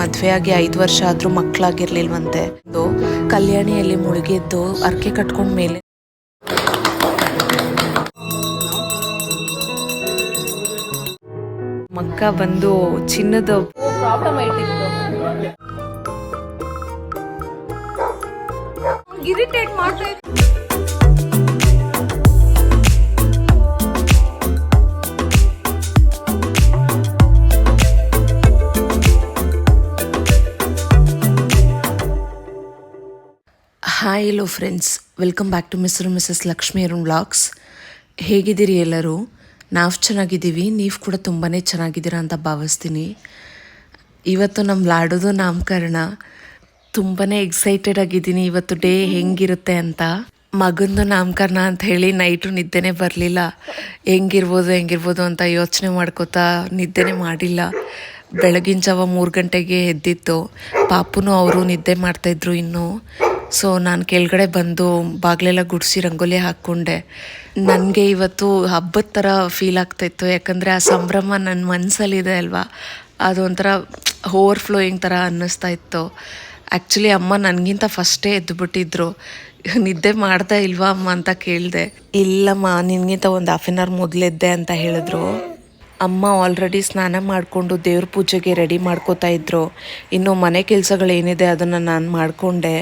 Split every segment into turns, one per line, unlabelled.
ಮದುವೆಯಾಗಿ ಐದು ವರ್ಷ ಆದ್ರೂ ಮಕ್ಕಳಾಗಿರ್ಲಿಲ್ವಂತೆ. ಕಲ್ಯಾಣಿಯಲ್ಲಿ ಮುಳುಗಿದ್ದು ಅರ್ಕೆ ಕಟ್ಕೊಂಡ ಮೇಲೆ. ಮಕ್ಕ ಬಂದು ಚಿನ್ನದ
ಇರಿಟೇಟ್ ಮಾಡ್ತಾ
hi hello friends welcome back to mister Mrs Lakshmi Arun vlogs ಹೇಗಿದ್ದೀರಿ ಎಲ್ಲರೂ? ನಾವು ಚೆನ್ನಾಗಿದ್ದೀವಿ. ನೀವು ಕೂಡ ತುಂಬಾ ಚೆನ್ನಾಗಿದ್ದೀರಾ ಅಂತ ಭಾವಿಸ್ತೀನಿ. ಇವತ್ತು ನಮ್ಮ ಲಾಡೋದು ನಾಮಕರಣ. ತುಂಬಾ ಎಕ್ಸೈಟೆಡ್ ಆಗಿದ್ದೀನಿ. ಇವತ್ತು ಡೇ ಹೆಂಗಿರುತ್ತೆ ಅಂತ. ಮಗಂದು ನಾಮಕರಣ ಅಂತ ಹೇಳಿ ನೈಟು ನಿದ್ದೆನೇ ಬರಲಿಲ್ಲ. ಹೆಂಗಿರ್ಬೋದು ಹೆಂಗಿರ್ಬೋದು ಅಂತ ಯೋಚನೆ ಮಾಡ್ಕೋತಾ ನಿದ್ದೆನೇ ಮಾಡಿಲ್ಲ. ಬೆಳಗಿನ ಜಾವ ಮೂರು ಗಂಟೆಗೆ ಎದ್ದಿತ್ತು. ಪಾಪುನು ಅವರು ನಿದ್ದೆ ಮಾಡ್ತಾಯಿದ್ರು ಇನ್ನೂ. ಸೊ ನಾನು ಕೆಳಗಡೆ ಬಂದು ಬಾಗಿಲೆಲ್ಲ ಗುಡಿಸಿ ರಂಗೋಲಿ ಹಾಕ್ಕೊಂಡೆ. ನನಗೆ ಇವತ್ತು ಹಬ್ಬದ ಥರ ಫೀಲ್ ಆಗ್ತಾಯಿತ್ತು ಯಾಕಂದರೆ ಆ ಸಂಭ್ರಮ ನನ್ನ ಮನಸ್ಸಲ್ಲಿದೆ ಅಲ್ವಾ? ಅದೊಂಥರ ಓವರ್ ಫ್ಲೋಯಿಂಗ್ ಥರ ಅನ್ನಿಸ್ತಾ ಇತ್ತು. ಆ್ಯಕ್ಚುಲಿ ಅಮ್ಮ ನನಗಿಂತ ಫಸ್ಟೇ ಎದ್ದುಬಿಟ್ಟಿದ್ರು ನಿದ್ದೆ ಮಾಡ್ತಾ ಇಲ್ವಾ ಅಮ್ಮ ಅಂತ ಕೇಳಿದೆ. ಇಲ್ಲಮ್ಮ, ನಿನಗಿಂತ ಒಂದು ಹಾಫ್ ಆನ್ ಅವರ್ ಮೊದಲೆದ್ದೆ ಅಂತ ಹೇಳಿದ್ರು. ಅಮ್ಮ ಆಲ್ರೆಡಿ ಸ್ನಾನ ಮಾಡಿಕೊಂಡು ದೇವ್ರ ಪೂಜೆಗೆ ರೆಡಿ ಮಾಡ್ಕೋತಾ ಇದ್ರು. ಇನ್ನು ಮನೆ ಕೆಲಸಗಳೇನಿದೆ ಅದನ್ನು ನಾನು ಮಾಡಿಕೊಂಡೆ.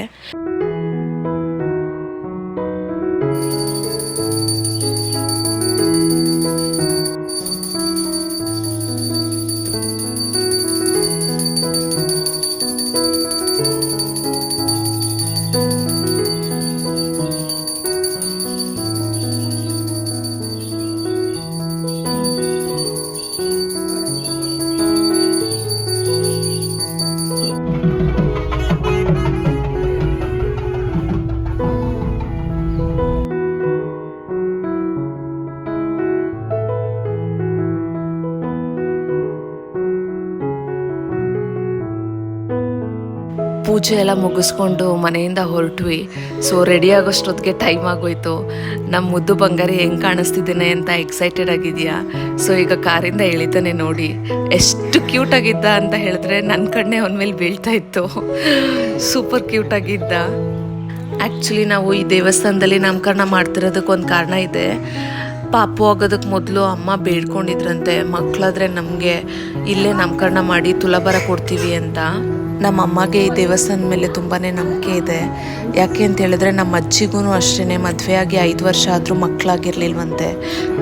ಪೂಜೆ ಎಲ್ಲ ಮುಗಿಸ್ಕೊಂಡು ಮನೆಯಿಂದ ಹೊರಟ್ವಿ. ಸೊ ರೆಡಿ ಆಗೋಷ್ಟೊತ್ತಿಗೆ ಟೈಮ್ ಆಗೋಯ್ತು. ನಮ್ಮ ಮುದ್ದು ಬಂಗಾರಿ ಹೆಂಗ್ ಕಾಣಿಸ್ತಿದ್ದೇನೆ ಅಂತ ಎಕ್ಸೈಟೆಡ್ ಆಗಿದ್ಯಾ? ಸೊ ಈಗ ಕಾರಿಂದ ಎಳಿತಾನೆ ನೋಡಿ. ಎಷ್ಟು ಕ್ಯೂಟ್ ಆಗಿದ್ದ ಅಂತ ಹೇಳಿದ್ರೆ ನನ್ನ ಕಣ್ಣೆ ಅವನ ಮೇಲೆ ಬೀಳ್ತಾ ಇತ್ತು. ಸೂಪರ್ ಕ್ಯೂಟ್ ಆಗಿದ್ದ. ಆ್ಯಕ್ಚುಲಿ ನಾವು ಈ ದೇವಸ್ಥಾನದಲ್ಲಿ ನಾಮಕರಣ ಮಾಡ್ತಿರೋದಕ್ಕೆ ಒಂದು ಕಾರಣ ಇದೆ. ಪಾಪು ಆಗೋದಕ್ಕೆ ಮೊದಲು ಅಮ್ಮ ಬೇಡ್ಕೊಂಡಿದ್ರಂತೆ. ಮಕ್ಕಳಾದ್ರೆ ನಮಗೆ ಇಲ್ಲೇ ನಾಮಕರಣ ಮಾಡಿ ತುಲಾಭಾರ ಕೊಡ್ತೀವಿ ಅಂತ. ನಮ್ಮ ಅಮ್ಮಗೆ ಈ ದೇವಸ್ಥಾನದ ಮೇಲೆ ತುಂಬಾ ನಂಬಿಕೆ ಇದೆ. ಯಾಕೆ ಅಂತ ಹೇಳಿದ್ರೆ ನಮ್ಮ ಅಜ್ಜಿಗೂ ಅಷ್ಟೇ ಮದುವೆಯಾಗಿ ಐದು ವರ್ಷ ಆದರೂ ಮಕ್ಕಳಾಗಿರ್ಲಿಲ್ವಂತೆ.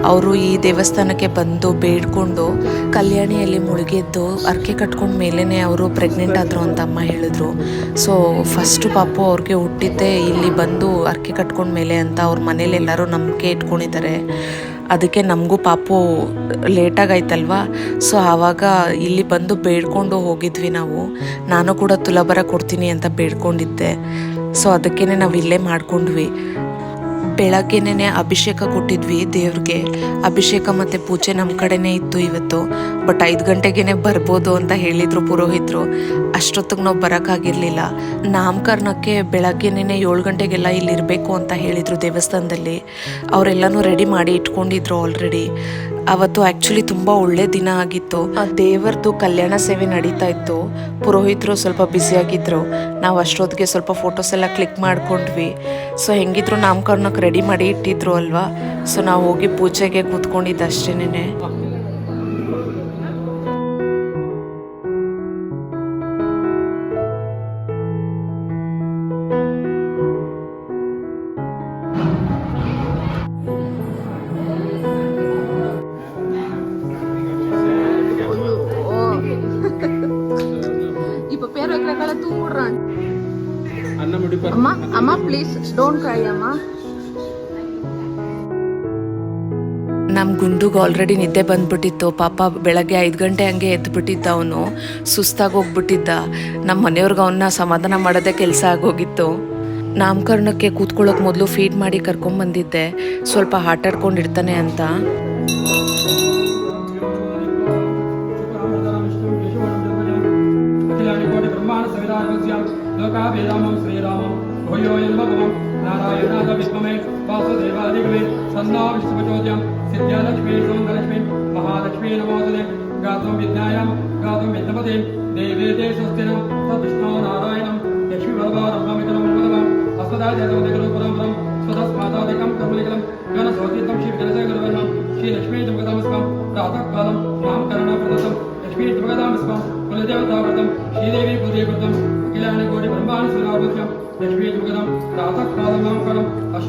ಅವರು ಈ ದೇವಸ್ಥಾನಕ್ಕೆ ಬಂದು ಬೇಡ್ಕೊಂಡು ಕಲ್ಯಾಣಿಯಲ್ಲಿ ಮುಳುಗಿದ್ದು ಅರ್ಕೆ ಕಟ್ಕೊಂಡ ಮೇಲೇ ಅವರು ಪ್ರೆಗ್ನೆಂಟ್ ಆದರು ಅಂತ ಅಮ್ಮ ಹೇಳಿದ್ರು. ಸೊ ಫಸ್ಟು ಪಾಪು ಅವ್ರಿಗೆ ಹುಟ್ಟಿದ್ದೆ ಇಲ್ಲಿ ಬಂದು ಅರ್ಕೆ ಕಟ್ಕೊಂಡ ಮೇಲೆ ಅಂತ ಅವ್ರ ಮನೇಲೆಲ್ಲರೂ ನಂಬಿಕೆ ಇಟ್ಕೊಂಡಿದ್ದಾರೆ. ಅದಕ್ಕೆ ನಮಗೂ ಪಾಪು ಲೇಟಾಗೈತಲ್ವ ಸೊ ಆವಾಗ ಇಲ್ಲಿ ಬಂದು ಬೇಡ್ಕೊಂಡು ಹೋಗಿದ್ವಿ ನಾವು. ನಾನು ಕೂಡ ತುಲಾಭಾರ ಕೊಡ್ತೀನಿ ಅಂತ ಬೇಡ್ಕೊಂಡಿದ್ದೆ. ಸೊ ಅದಕ್ಕೇ ನಾವು ಇಲ್ಲೇ ಮಾಡ್ಕೊಂಡ್ವಿ. ಬೆಳಗ್ಗೆನೇ ಅಭಿಷೇಕ ಕೊಟ್ಟಿದ್ವಿ ದೇವ್ರಿಗೆ. ಅಭಿಷೇಕ ಮತ್ತು ಪೂಜೆ ನಮ್ಮ ಕಡೆನೇ ಇತ್ತು ಇವತ್ತು. ಬಟ್ ಐದು ಗಂಟೆಗೇ ಬರ್ಬೋದು ಅಂತ ಹೇಳಿದರು ಪುರೋಹಿತರು. ಅಷ್ಟೊತ್ತಿಗೆ ನಾವು ಬರೋಕ್ಕಾಗಿರಲಿಲ್ಲ. ನಾಮಕರಣಕ್ಕೆ ಬೆಳಗ್ಗೆನೇ ಏಳು ಗಂಟೆಗೆಲ್ಲ ಇಲ್ಲಿ ಇರಬೇಕು ಅಂತ ಹೇಳಿದರು ದೇವಸ್ಥಾನದಲ್ಲಿ. ಅವರೆಲ್ಲನೂ ರೆಡಿ ಮಾಡಿ ಇಟ್ಕೊಂಡಿದ್ರು ಆಲ್ರೆಡಿ ಅವತ್ತು ಆಕ್ಚುಲಿ ತುಂಬಾ ಒಳ್ಳೆ ದಿನ ಆಗಿತ್ತು. ಆ ದೇವರದು ಕಲ್ಯಾಣ ಸೇವೆ ನಡೀತಾ ಇತ್ತು. ಪುರೋಹಿತರು ಸ್ವಲ್ಪ ಬ್ಯುಸಿಯಾಗಿದ್ದರು ನಾವು ಅಷ್ಟೊತ್ತಿಗೆ ಸ್ವಲ್ಪ ಫೋಟೋಸ್ ಎಲ್ಲ ಕ್ಲಿಕ್ ಮಾಡ್ಕೊಂಡ್ವಿ. ಸೊ ಹೆಂಗಿದ್ರು ನಾಮಕರಣಕ್ಕೆ ರೆಡಿ ಮಾಡಿ ಇಟ್ಟಿದ್ರು ಅಲ್ವಾ? ಸೊ ನಾವು ಹೋಗಿ ಪೂಜೆಗೆ ಕೂತ್ಕೊಂಡಿದ್ದು ಆಲ್ರೆಡಿ ನಿದ್ದೆ ಬಂದ್ಬಿಟ್ಟಿತ್ತು. ಪಾಪ ಬೆಳಗ್ಗೆ ಐದು ಗಂಟೆ ಹಂಗೆ ಎದ್ಬಿಟ್ಟಿದ್ದ ಅವನು. ಸುಸ್ತಾಗಿ ಹೋಗ್ಬಿಟ್ಟಿದ್ದ ನಮ್ಮ ಮನೆಯವ್ರಿಗೆ ಅವನ್ನ ಸಮಾಧಾನ ಮಾಡೋದೇ ಕೆಲಸ ಆಗೋಗಿತ್ತು. ನಾಮಕರಣಕ್ಕೆ ಕೂತ್ಕೊಳ್ಳೋಕೆ ಮೊದಲು ಫೀಡ್ ಮಾಡಿ ಕರ್ಕೊಂಬಂದಿದ್ದೆ ಸ್ವಲ್ಪ ಆಟಾಡ್ಕೊಂಡಿರ್ತಾನೆ ಅಂತ.
नारायणाद विष्णुमे वासुदेवादिगुणे सन्ना विष्णुप्रचोदयं सिद्ध्यालक्ष्मी सौन्दलक्ष्मी महालक्ष्मी नमोदने गातुं विद्यायां गातुं विद्यपते देवे दे स्वस्तिनं सद्विष्णो नारायणं यक्ष्मीवरवारम्भमितरं अस्मदाजयतमदिगुरुपुरं स्वतस्मादादिकं कर्मलिकलं गणसोतीतं श्रीविजयसगुरुवर्णं श्रीलक्ष्मी जगदामस्मं प्रातःकालं मां करुणाप्रदत्तं लक्ष्मी जगदामस्मं कुलदेवताव्रतं श्रीदेवी कुलदेवव्रतम् अखिलानि कोटि ब्रह्माणि सुरावृत्यम्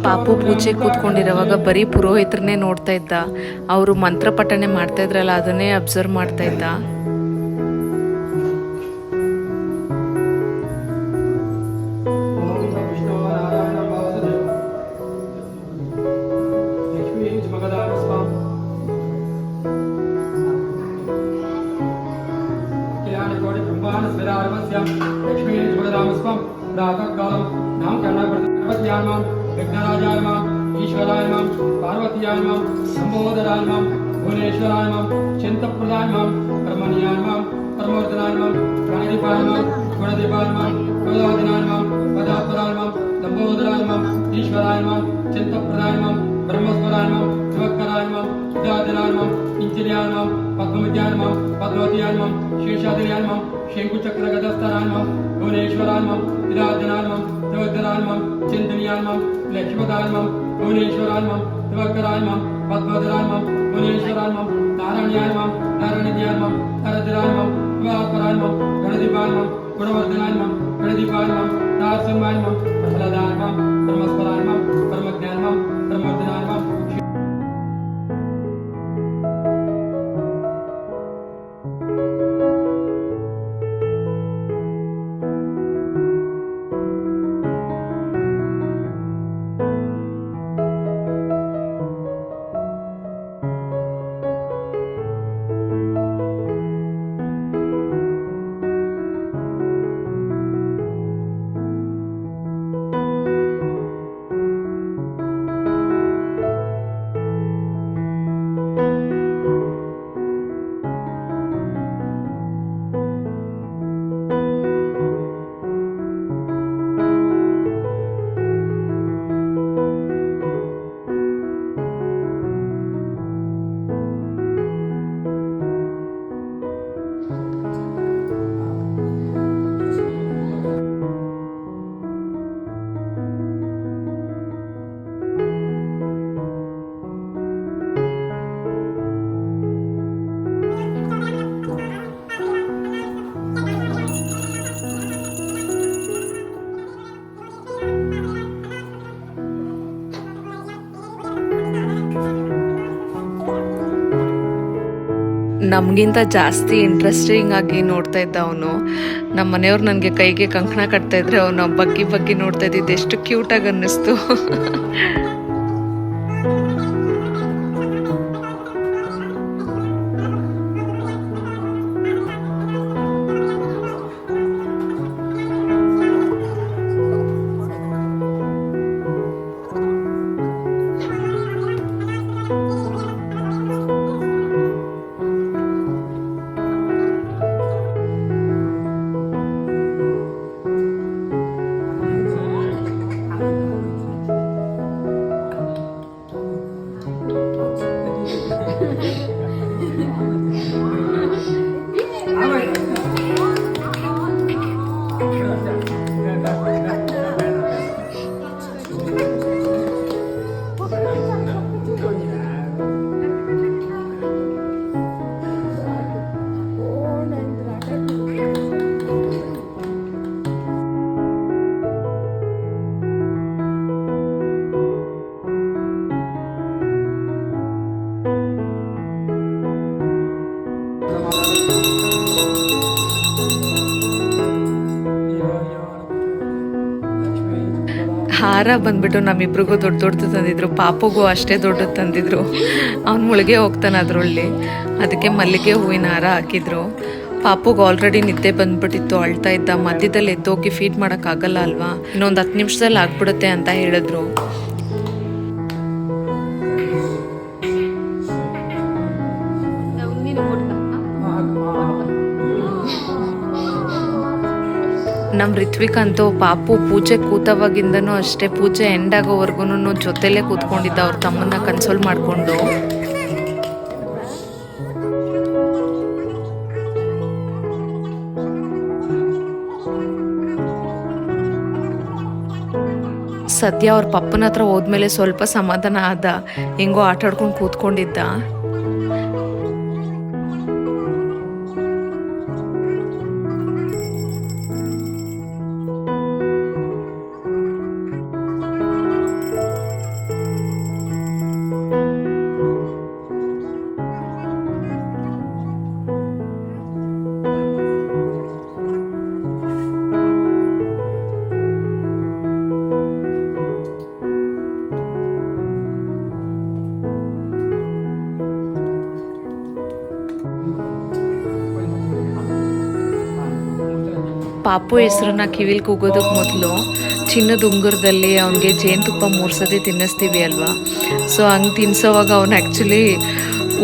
ಪಾಪು ಪೂಜೆ ಕೂತ್ಕೊಂಡಿರೋವಾಗ ಬರೀ ಪುರೋಹಿತರನ್ನೇ ನೋಡ್ತಾ ಇದ್ದ. ಅವರು ಮಂತ್ರ ಪಠಣೆ ಮಾಡ್ತಾ ಇದ್ರಲ್ಲ, ಅದನ್ನೇ ಅಬ್ಸರ್ವ್ ಮಾಡ್ತಾ ಇದ್ದ.
ಲಕ್ಷ್ಮೀ दातकाल नाम करना पड़ता भगवत्याय नम विघ्नराजाय नम ईश्वराय नम पार्वतीयाय नम संबोधराय नम भुवनेश्वराय नम चिंतप्रदाय नम ब्रह्मण्याय नम परमोर्धनाय नम प्राणिपाय नम गुणदीपाय नम गोदादिनाय नम पदात्पराय नम दंबोधराय नम ईश्वराय नम चिंतप्रदाय नम ब्रह्मस्वराय नम शिवकराय नम सुधादिनाय नम इंजलियाय नम पद्मविद्याय नम पद्मवतीयाय नम शेषादियाय नम शंकुचक्रगदस्तराय नम ഭുവനേശ്വരാത്മം നിരാജനാത്മം ത്രിവക്തരാത്മം ചിന്തനീയാത്മം ലക്ഷ്മതാത്മം ഭുവനേശ്വരാത്മം ത്രിവക്തരാത്മം പത്മതരാത്മം ഭുവനേശ്വരാത്മം നാരായണീയാത്മം നാരായണീയാത്മം തരതിരാത്മം ശിവാത്മരാത്മം ഗണദീപാത്മം ഗുണവർദ്ധനാത്മം ഗണദീപാത്മം ദാസ്യമാത്മം പ്രഹ്ലദാത്മം ബ്രഹ്മസ്വരാത്മം ബ്രഹ്മജ്ഞാത്മം ബ്രഹ്മജ്ഞാത്മം
ನಮಗಿಂತ ಜಾಸ್ತಿ ಇಂಟ್ರೆಸ್ಟಿಂಗ್ ಆಗಿ ನೋಡ್ತಾ ಇದ್ದ ಅವನು. ನಮ್ಮ ಮನೆಯವ್ರು ನನಗೆ ಕೈಗೆ ಕಂಕಣ ಕಟ್ತಾ ಇದ್ರೆ ಅವನು ಬಗ್ಗಿ ಬಗ್ಗಿ ನೋಡ್ತಾ ಇದ್ದಿದ್ದು. ಎಷ್ಟು ಕ್ಯೂಟಾಗಿ ಅನ್ನಿಸ್ತು. ಹಾರ ಬಂದ್ಬಿಟ್ಟು ನಮ್ಮಿಬ್ರಿಗೂ ದೊಡ್ಡ ದೊಡ್ಡದು ತಂದಿದ್ರು. ಪಾಪಗೂ ಅಷ್ಟೇ ದೊಡ್ಡದು ತಂದಿದ್ರು. ಅವ್ನು ಮುಳುಗೆ ಹೋಗ್ತಾನೆ ಅದರಲ್ಲಿ ಅದಕ್ಕೆ ಮಲ್ಲಿಗೆ ಹೂವಿನ ಹಾರ ಹಾಕಿದ್ರು. ಪಾಪುಗೆ ಆಲ್ರೆಡಿ ನಿದ್ದೆ ಬಂದ್ಬಿಟ್ಟಿತ್ತು, ಅಳ್ತಾ ಇದ್ದ. ಮಧ್ಯದಲ್ಲಿ ಎದ್ದೋಗಿ ಫೀಡ್ ಮಾಡೋಕ್ಕಾಗಲ್ಲ ಅಲ್ವಾ? ಇನ್ನೊಂದು ಹತ್ತು ನಿಮಿಷದಲ್ಲಿ ಆಗ್ಬಿಡುತ್ತೆ ಅಂತ ಹೇಳಿದ್ರು. ನಮ್ಮ ರಿತ್ವಿಕ್ ಅಂತೂ ಪಾಪು ಪೂಜೆ ಕೂತವಾಗಿಂದನೂ ಅಷ್ಟೇ ಪೂಜೆ ಎಂಡ್ ಆಗೋವರೆಗೂ ಜೊತೆಲೇ ಕೂತ್ಕೊಂಡಿದ್ದ ಅವ್ರ ತಮ್ಮನ್ನ ಕನ್ಸೋಲ್ ಮಾಡಿಕೊಂಡು. ಸದ್ಯ ಅವ್ರ ಪಪ್ಪನ ಹತ್ರ ಹೋದ್ಮೇಲೆ ಸ್ವಲ್ಪ ಸಮಾಧಾನ ಆದ. ಹೆಂಗೋ ಆಟಾಡ್ಕೊಂಡು ಕೂತ್ಕೊಂಡಿದ್ದ. ಪಾಪು ಹೆಸ್ರನ್ನ ಕಿವಿಲ್ ಕೂಗೋದಕ್ಕೆ ಮೊದಲು ಚಿನ್ನದ ಉಂಗುರದಲ್ಲಿ ಅವನಿಗೆ ಜೇನುತುಪ್ಪ ಮೂರು ಸತಿ ತಿನ್ನಿಸ್ತೀವಿ ಅಲ್ವಾ? ಸೊ ಹಂಗೆ ತಿನ್ಸೋವಾಗ ಅವನು ಆ್ಯಕ್ಚುಲಿ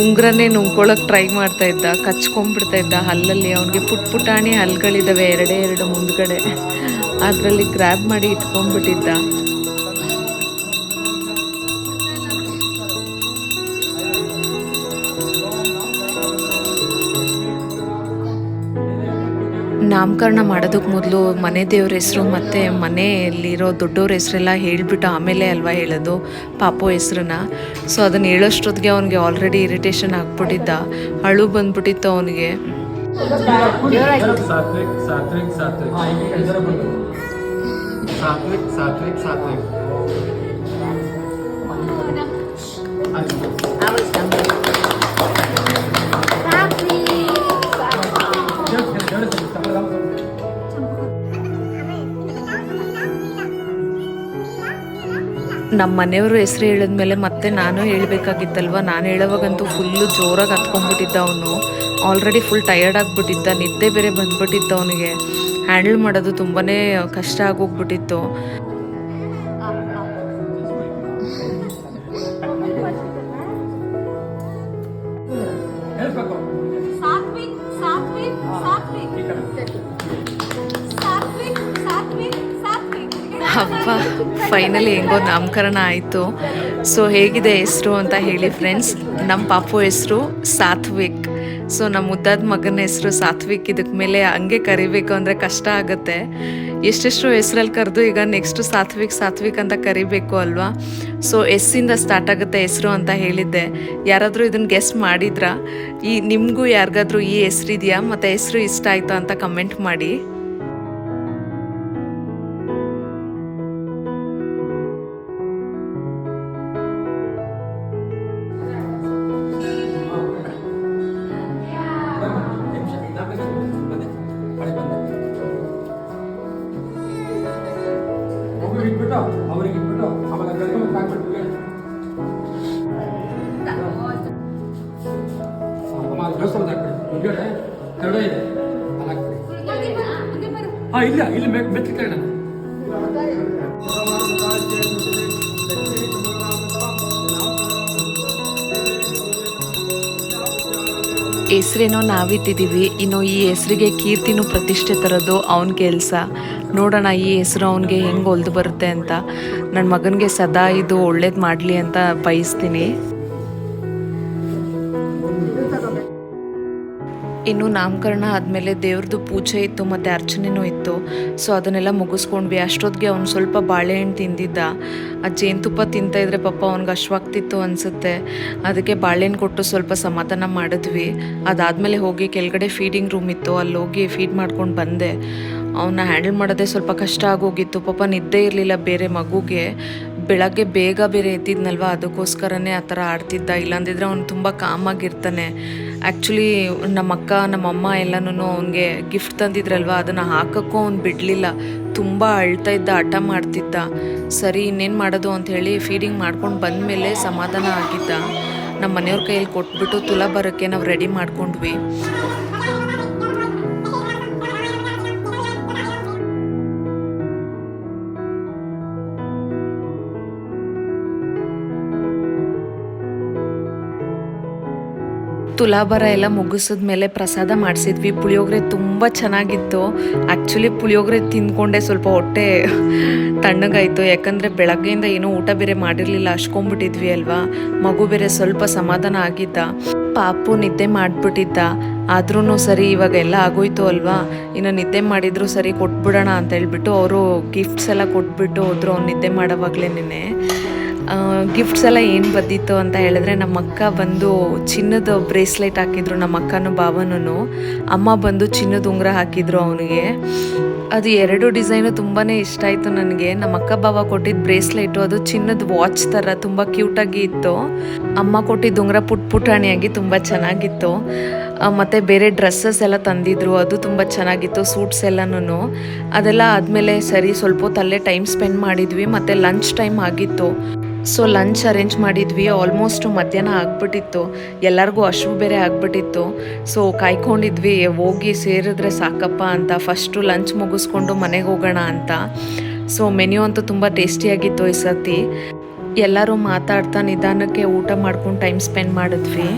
ಉಂಗುರನೇ ನುಂಗ್ಕೊಳ್ಳೋಕೆ ಟ್ರೈ ಮಾಡ್ತಾ ಇದ್ದ, ಕಚ್ಕೊಂಡ್ಬಿಡ್ತಾ ಇದ್ದ ಹಲ್ಲಲ್ಲಿ. ಅವನಿಗೆ ಪುಟ್ ಪುಟಾಣಿ ಹಲ್ಲುಗಳಿದ್ದಾವೆ ಎರಡೇ ಎರಡು ಮುಂದ್ಗಡೆ. ಅದರಲ್ಲಿ ಗ್ರ್ಯಾಬ್ ಮಾಡಿ ಇಟ್ಕೊಂಡ್ಬಿಟ್ಟಿದ್ದ. ನಾಮಕರಣ ಮಾಡೋದಕ್ಕೆ ಮೊದಲು ಮನೆ ದೇವ್ರ ಹೆಸರು ಮತ್ತು ಮನೆಯಲ್ಲಿರೋ ದೊಡ್ಡವ್ರ ಹೆಸರೆಲ್ಲ ಹೇಳಿಬಿಟ್ಟು ಆಮೇಲೆ ಅಲ್ವಾ ಹೇಳೋದು ಪಾಪು ಹೆಸ್ರನ್ನ. ಸೊ ಅದನ್ನು ಹೇಳೋಷ್ಟೊತ್ತಿಗೆ ಅವನಿಗೆ ಆಲ್ರೆಡಿ ಇರಿಟೇಷನ್ ಆಗ್ಬಿಟ್ಟಿದ್ದ. ಅಳು ಬಂದ್ಬಿಟ್ಟಿತ್ತು ಅವನಿಗೆ.
ಸಾತ್ವಿಕ್
ನಮ್ಮ ಮನೆಯವರು ಹೆಸರು ಹೇಳಿದ್ಮೇಲೆ ಮತ್ತೆ ನಾನು ಹೇಳಬೇಕಾಗಿತ್ತಲ್ವ? ನಾನು ಹೇಳೋವಾಗಂತೂ ಫುಲ್ಲು ಜೋರಾಗಿ ಹತ್ಕೊಂಡ್ಬಿಟ್ಟಿದ್ದ ಅವನು. ಆಲ್ರೆಡಿ ಫುಲ್ ಟಯರ್ಡ್ ಆಗಿಬಿಟ್ಟಿದ್ದ, ನಿದ್ದೆ ಬೇರೆ ಬಂದ್ಬಿಟ್ಟಿತ್ತು ಅವನಿಗೆ. ಹ್ಯಾಂಡಲ್ ಮಾಡೋದು ತುಂಬಾ ಕಷ್ಟ ಆಗೋಗ್ಬಿಟ್ಟಿತ್ತು. ಹಬ್ಬ ಫೈನಲಿ ಹೆಂಗೋ ನಾಮಕರಣ ಆಯಿತು. ಸೊ ಹೇಗಿದೆ ಹೆಸರು ಅಂತ ಹೇಳಿ ಫ್ರೆಂಡ್ಸ್ ನಮ್ಮ ಪಾಪು ಹೆಸರು ಸಾತ್ವಿಕ್. ಸೊ ನಮ್ಮ ಮುದ್ದಾದ ಮಗನ ಹೆಸರು ಸಾತ್ವಿಕ್. ಇದಕ್ಕೆ ಮೇಲೆ ಹಂಗೆ ಕರಿಬೇಕು ಅಂದರೆ ಕಷ್ಟ ಆಗುತ್ತೆ. ಎಷ್ಟೆಷ್ಟು ಹೆಸ್ರಲ್ಲಿ ಕರೆದು ಈಗ ನೆಕ್ಸ್ಟ್ ಸಾತ್ವಿಕ್ ಸಾತ್ವಿಕ್ ಅಂತ ಕರಿಬೇಕು ಅಲ್ವಾ? ಸೊ ಎಸ್ಸಿಂದ ಸ್ಟಾರ್ಟ್ ಆಗುತ್ತೆ ಹೆಸರು ಅಂತ ಹೇಳಿದ್ದೆ. ಯಾರಾದರೂ ಇದನ್ನು ಗೆಸ್ ಮಾಡಿದ್ರಾ? ಈ ನಿಮಗೂ ಯಾರಿಗಾದ್ರೂ ಈ ಹೆಸ್ರಿದೆಯಾ ಮತ್ತು ಹೆಸರು ಇಷ್ಟ ಆಯಿತು ಅಂತ ಕಮೆಂಟ್ ಮಾಡಿ. ಹೆಸ್ರೇನೋ ನಾವಿಟ್ಟಿದ್ದೀವಿ. ಇನ್ನು ಈ ಹೆಸರಿಗೆ ಕೀರ್ತಿನೂ ಪ್ರತಿಷ್ಠೆ ತರೋದು ಅವನ ಕೆಲಸ. ನೋಡೋಣ ಈ ಹೆಸರು ಅವನಿಗೆ ಹೆಂಗೆ ಹೊಲ್ದು ಬರುತ್ತೆ ಅಂತ. ನನ್ನ ಮಗನಿಗೆ ಸದಾ ಇದು ಒಳ್ಳೇದು ಮಾಡಲಿ ಅಂತ ಬಯಸ್ತೀನಿ. ಇನ್ನು ನಾಮಕರಣ ಆದಮೇಲೆ ದೇವ್ರದ್ದು ಪೂಜೆ ಇತ್ತು ಮತ್ತು ಅರ್ಚನೆನೂ ಇತ್ತು. ಸೊ ಅದನ್ನೆಲ್ಲ ಮುಗಿಸ್ಕೊಂಡ್ವಿ. ಅಷ್ಟೊತ್ತಿಗೆ ಅವ್ನು ಸ್ವಲ್ಪ ಬಾಳೆಹಣ್ಣು ತಿಂದಿದ್ದ. ಆ ಜೇನುತುಪ್ಪ ತಿಂತ ಇದ್ರೆ ಪಾಪ ಅವ್ನಿಗೆ ಅಶ್ವಾಗ್ತಿತ್ತು ಅನಿಸುತ್ತೆ. ಅದಕ್ಕೆ ಬಾಳೆಹಣ್ಣು ಕೊಟ್ಟು ಸ್ವಲ್ಪ ಸಮಾಧಾನ ಮಾಡಿದ್ವಿ. ಅದಾದಮೇಲೆ ಹೋಗಿ ಕೆಳಗಡೆ ಫೀಡಿಂಗ್ ರೂಮ್ ಇತ್ತು. ಅಲ್ಲಿ ಹೋಗಿ ಫೀಡ್ ಮಾಡ್ಕೊಂಡು ಬಂದೆ. ಅವನ್ನ ಹ್ಯಾಂಡಲ್ ಮಾಡೋದೇ ಸ್ವಲ್ಪ ಕಷ್ಟ ಆಗೋಗಿತ್ತು. ಪಾಪ ನಿದ್ದೆ ಇರಲಿಲ್ಲ ಬೇರೆ ಮಗುಗೆ. ಬೆಳಗ್ಗೆ ಬೇಗ ಬೇರೆ ಎದ್ದಿದ್ನಲ್ವ? ಅದಕ್ಕೋಸ್ಕರನೇ ಆ ಥರ ಆಡ್ತಿದ್ದ. ಇಲ್ಲಾಂದಿದ್ರೆ ಅವ್ನು ತುಂಬ ಕಾಮಾಗಿರ್ತಾನೆ ಆ್ಯಕ್ಚುಲಿ ನಮ್ಮ ಅಕ್ಕ, ನಮ್ಮ ಅಮ್ಮ ಎಲ್ಲನೂ ಅವನಿಗೆ ಗಿಫ್ಟ್ ತಂದಿದ್ರಲ್ವ? ಅದನ್ನು ಹಾಕೋಕ್ಕೂ ಅವ್ನು ಬಿಡಲಿಲ್ಲ. ತುಂಬ ಅಳ್ತಾ ಇದ್ದ, ಹಠ ಮಾಡ್ತಿದ್ದ. ಸರಿ, ಇನ್ನೇನು ಮಾಡೋದು ಅಂತ ಹೇಳಿ ಫೀಡಿಂಗ್ ಮಾಡ್ಕೊಂಡು ಬಂದಮೇಲೆ ಸಮಾಧಾನ ಆಗಿದ್ದ. ನಮ್ಮ ಮನೆಯವ್ರ ಕೈಯಲ್ಲಿ ಕೊಟ್ಬಿಟ್ಟು ತುಲಾ ಬರೋಕ್ಕೆ ನಾವು ರೆಡಿ ಮಾಡ್ಕೊಂಡ್ವಿ. ತುಲಾಭಾರ ಎಲ್ಲ ಮುಗಿಸಿದ್ಮೇಲೆ ಪ್ರಸಾದ ಮಾಡಿಸಿದ್ವಿ. ಪುಳಿಯೋಗರೆ ತುಂಬ ಚೆನ್ನಾಗಿತ್ತು. ಆ್ಯಕ್ಚುಲಿ ಪುಳಿಯೋಗರೆ ತಿಂದ್ಕೊಂಡೆ ಸ್ವಲ್ಪ ಹೊಟ್ಟೆ ತಣ್ಣಗಾಯಿತು. ಯಾಕಂದರೆ ಬೆಳಗ್ಗೆಯಿಂದ ಏನೂ ಊಟ ಬೇರೆ ಮಾಡಿರಲಿಲ್ಲ. ಅಷ್ಕೊಂಡ್ಬಿಟ್ಟಿದ್ವಿ ಅಲ್ವಾ? ಮಗು ಬೇರೆ ಸ್ವಲ್ಪ ಸಮಾಧಾನ ಆಗಿದ್ದ. ಪಾಪು ನಿದ್ದೆ ಮಾಡಿಬಿಟ್ಟಿದ್ದ. ಆದ್ರೂ ಸರಿ ಇವಾಗ ಎಲ್ಲ ಆಗೋಯ್ತು ಅಲ್ವಾ? ಇನ್ನು ನಿದ್ದೆ ಮಾಡಿದ್ರು ಸರಿ ಕೊಟ್ಬಿಡೋಣ ಅಂತ ಹೇಳ್ಬಿಟ್ಟು ಅವರು ಗಿಫ್ಟ್ಸ್ ಎಲ್ಲ ಕೊಟ್ಬಿಟ್ಟು ಹೋದ್ರು ಅವ್ನು ನಿದ್ದೆ ಮಾಡೋವಾಗ್ಲೇನೆ. ಗಿಫ್ಟ್ಸ್ ಎಲ್ಲ ಏನು ಬಂದಿತ್ತು ಅಂತ ಹೇಳಿದ್ರೆ ನಮ್ಮ ಅಕ್ಕ ಬಂದು ಚಿನ್ನದ ಬ್ರೇಸ್ಲೆಟ್ ಹಾಕಿದ್ರು, ನಮ್ಮ ಅಕ್ಕನ ಭಾವನೂ ಅಮ್ಮ ಬಂದು ಚಿನ್ನದ ಉಂಗುರ ಹಾಕಿದ್ರು ಅವನಿಗೆ. ಅದು ಎರಡು ಡಿಸೈನು ತುಂಬಾ ಇಷ್ಟ ಆಯಿತು ನನಗೆ. ನಮ್ಮ ಅಕ್ಕ ಬಾವ ಕೊಟ್ಟಿದ್ದ ಬ್ರೇಸ್ಲೆಟು, ಅದು ಚಿನ್ನದ ವಾಚ್ ಥರ, ತುಂಬ ಕ್ಯೂಟಾಗಿ ಇತ್ತು. ಅಮ್ಮ ಕೊಟ್ಟಿದ್ದ ಉಂಗುರ ಪುಟ್ ಪುಟಾಣಿಯಾಗಿ ತುಂಬ ಚೆನ್ನಾಗಿತ್ತು. ಮತ್ತು ಬೇರೆ ಡ್ರೆಸ್ಸಸ್ ಎಲ್ಲ ತಂದಿದ್ರು, ಅದು ತುಂಬ ಚೆನ್ನಾಗಿತ್ತು, ಸೂಟ್ಸ್ ಎಲ್ಲನೂ ಅದೆಲ್ಲ ಆದಮೇಲೆ ಸರಿ, ಸ್ವಲ್ಪ ಹೊತ್ತು ಅಲ್ಲೇ ಟೈಮ್ ಸ್ಪೆಂಡ್ ಮಾಡಿದ್ವಿ, ಮತ್ತು ಲಂಚ್ ಟೈಮ್ ಆಗಿತ್ತು. ಸೊ ಲಂಚ್ ಅರೇಂಜ್ ಮಾಡಿದ್ವಿ. ಆಲ್ಮೋಸ್ಟ್ ಮಧ್ಯಾಹ್ನ ಆಗ್ಬಿಟ್ಟಿತ್ತು. ಎಲ್ಲರಿಗೂ ಹಶು ಬೇರೆ ಆಗ್ಬಿಟ್ಟಿತ್ತು. ಸೊ ಕಾಯ್ಕೊಂಡಿದ್ವಿ ಹೋಗಿ ಸೇರಿದ್ರೆ ಸಾಕಪ್ಪ ಅಂತ. ಫಸ್ಟು ಲಂಚ್ ಮುಗಿಸ್ಕೊಂಡು ಮನೆಗೆ ಹೋಗೋಣ ಅಂತ. ಸೊ ಮೆನ್ಯೂ ಅಂತೂ ತುಂಬ ಟೇಸ್ಟಿಯಾಗಿತ್ತು ಈ ಸತಿ ಎಲ್ಲರೂ ಮಾತಾಡ್ತಾ ನಿಧಾನಕ್ಕೆ ಊಟ ಮಾಡ್ಕೊಂಡು ಟೈಮ್ ಸ್ಪೆಂಡ್ ಮಾಡಿದ್ವಿ.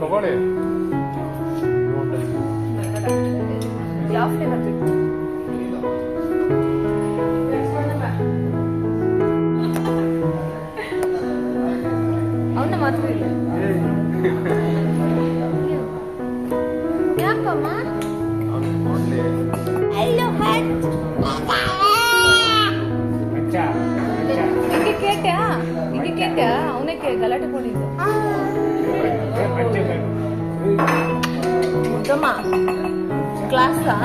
ತಗೊಳ್ಳಿ.
ಹಿಂಗೆ ಕೇಟ್ಯಾ ಹಿಂಗೆ ಕೇಟ್ಯಾ ಅವನೇ ಕೇ ಗಲಾಟೆ ಕೊಡಿದ್ದು ಮುದ್ದಮ್ಮ ಕ್ಲಾಸಾ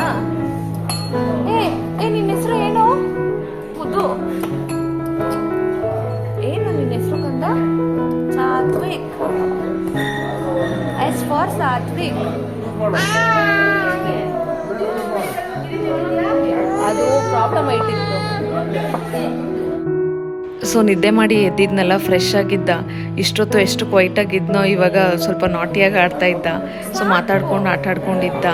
ಏ ಏ ನಿನ್ನ ಹೆಸರು ಏನು? ಮುದ್ದು ಏನು ನಿನ್ನ ಹೆಸರು ಕಂದ? ಸಾತ್ವಿಕ್. S for Satvik. ಅದು ಪ್ರಾಬ್ಲಮ್ ಐತಿತ್ತು
ಸೊ ನಿದ್ದೆ ಮಾಡಿ ಎದ್ದಿದ್ನಲ್ಲ ಫ್ರೆಶ್ ಆಗಿದ್ದ. ಇಷ್ಟೊತ್ತು ಎಷ್ಟು ಕ್ವೈಟಾಗಿದ್ನೋ ಇವಾಗ ಸ್ವಲ್ಪ ನಾಟಿಯಾಗಿ ಆಡ್ತಾ ಇದ್ದ. ಸೊ ಮಾತಾಡ್ಕೊಂಡು, ಆಟ ಆಡ್ಕೊಂಡಿದ್ದ.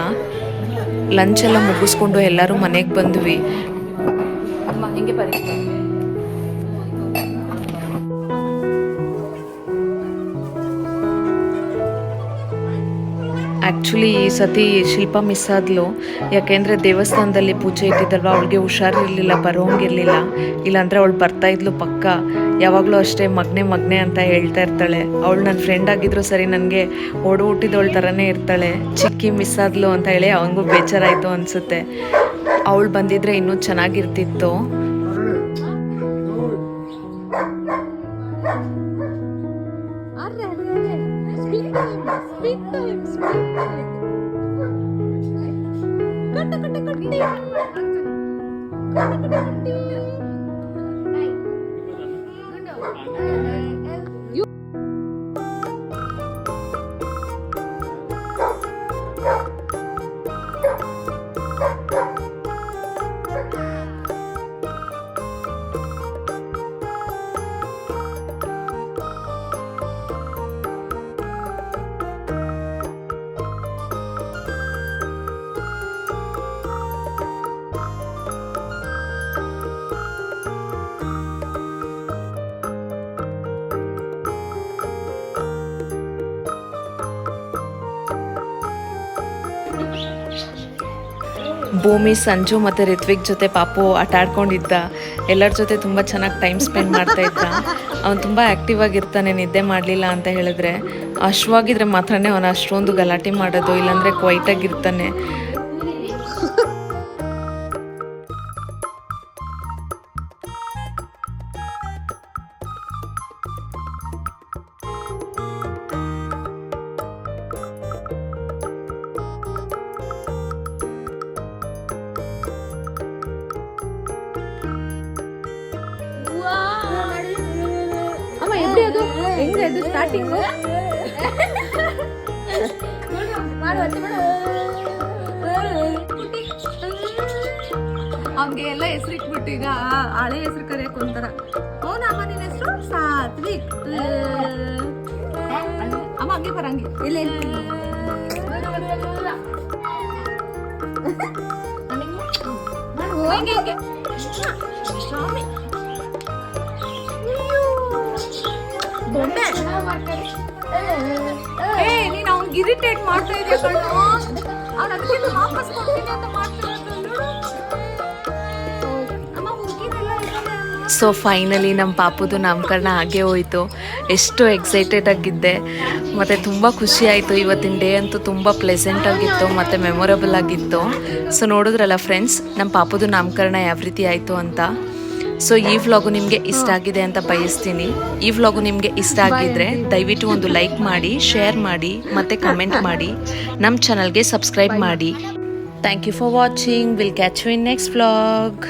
ಲಂಚ್ ಎಲ್ಲ ಮುಗಿಸ್ಕೊಂಡು ಎಲ್ಲರೂ ಮನೆಗೆ ಬಂದ್ವಿ.
ಅಮ್ಮ
ಆ್ಯಕ್ಚುಲಿ ಈ ಸತಿ ಶಿಲ್ಪ ಮಿಸ್ ಆದ್ಲು. ಯಾಕೆಂದರೆ ದೇವಸ್ಥಾನದಲ್ಲಿ ಪೂಜೆ ಇಟ್ಟಿದ್ದಲ್ವ? ಅವಳಿಗೆ ಹುಷಾರಿರಲಿಲ್ಲ, ಬರೋಂಗಿರಲಿಲ್ಲ. ಇಲ್ಲಾಂದರೆ ಅವಳು ಬರ್ತಾ ಇದ್ಲು ಪಕ್ಕ. ಯಾವಾಗಲೂ ಅಷ್ಟೇ ಮಗ್ನೆ ಮಗ್ನೆ ಅಂತ ಹೇಳ್ತಾ ಇರ್ತಾಳೆ. ಅವಳು ನನ್ನ ಫ್ರೆಂಡ್ ಆಗಿದ್ರು ಸರಿ ನನಗೆ ಓಡು ಹುಟ್ಟಿದವಳ ಥರನೇ ಇರ್ತಾಳೆ. ಚಿಕ್ಕಿ ಮಿಸ್ ಆದ್ಲು ಅಂತ ಹೇಳಿ ಅವನಿಗೂ ಬೇಜಾರಾಯಿತು ಅನಿಸುತ್ತೆ. ಅವಳು ಬಂದಿದ್ರೆ ಇನ್ನೂ ಚೆನ್ನಾಗಿರ್ತಿತ್ತು.
ಕಟ್ಟ
ಭೂಮಿ, ಸಂಜು ಮತ್ತು ರಿತ್ವಿಕ್ ಜೊತೆ ಪಾಪು ಆಟ ಆಡ್ಕೊಂಡಿದ್ದ. ಎಲ್ಲರ ಜೊತೆ ತುಂಬ ಚೆನ್ನಾಗಿ ಟೈಮ್ ಸ್ಪೆಂಡ್ ಮಾಡ್ತಾ ಇದ್ದ. ಅವನು ತುಂಬ ಆ್ಯಕ್ಟಿವ್ ಆಗಿರ್ತಾನೆ ನಿದ್ದೆ ಮಾಡಲಿಲ್ಲ ಅಂತ ಹೇಳಿದ್ರೆ. ಅಶ್ವಾಗಿದ್ರೆ ಮಾತ್ರನೇ ಅವನು ಅಷ್ಟೊಂದು ಗಲಾಟೆ ಮಾಡೋದು, ಇಲ್ಲಾಂದರೆ ಕ್ವೈಟಾಗಿರ್ತಾನೆ
ಅದು ಹೆಂಗೆ ಅದು ಸ್ಟಾರ್ಟಿಂಗು ಅವ್ನಿಗೆ ಎಲ್ಲ ಹೆಸರು ಇಟ್ಬಿಟ್ಟು ಈಗ ಹಳೆ ಹೆಸರು ಕರೆಯಕ್ ಒಂಥರ ಹೌದಮ್ಮ ನಿನ್ನ ಹೆಸರು ಸಾತ್ವಿಕ್ ಅಮ್ಮ ಹಂಗೆ ಬರಂಗೆ ಇಲ್ಲ ಹಿಂಗೆ ಇರಿಟೇಟ್ ಮಾಡ್ತಾ ಇದೆಯಾ ಅವ್ನು ವಾಪಸ್ ಕೊಡ್ತೀನಿ ಅಂತ
ಸೊ ಫೈನಲಿ ನಮ್ಮ ಪಾಪುದು ನಾಮಕರಣ ಹಾಗೆ ಹೋಯಿತು. ಎಷ್ಟು ಎಕ್ಸೈಟೆಡ್ ಆಗಿದ್ದೆ. ಮತ್ತು ತುಂಬ ಖುಷಿ ಆಯಿತು. ಇವತ್ತಿನ ಡೇ ಅಂತೂ ತುಂಬ ಪ್ಲೆಸೆಂಟ್ ಆಗಿತ್ತು, ಮತ್ತು ಮೆಮೊರಬಲ್ ಆಗಿತ್ತು. ಸೊ ನೋಡಿದ್ರಲ್ಲ ಫ್ರೆಂಡ್ಸ್ ನಮ್ಮ ಪಾಪದು ನಾಮಕರಣ ಯಾವ ರೀತಿ ಆಯಿತು ಅಂತ. ಸೊ ಈ ವ್ಲಾಗು ನಿಮಗೆ ಇಷ್ಟ ಆಗಿದೆ ಅಂತ ಬಯಸ್ತೀನಿ. ಈ ವ್ಲಾಗು ನಿಮಗೆ ಇಷ್ಟ ಆಗಿದ್ರೆ ದಯವಿಟ್ಟು ಒಂದು ಲೈಕ್ ಮಾಡಿ ಶೇರ್ ಮಾಡಿ, ಮತ್ತೆ ಕಮೆಂಟ್ ಮಾಡಿ. ನಮ್ಮ ಚಾನಲ್ಗೆ ಸಬ್ಸ್ಕ್ರೈಬ್ ಮಾಡಿ. Thank you for watching will catch you in next vlog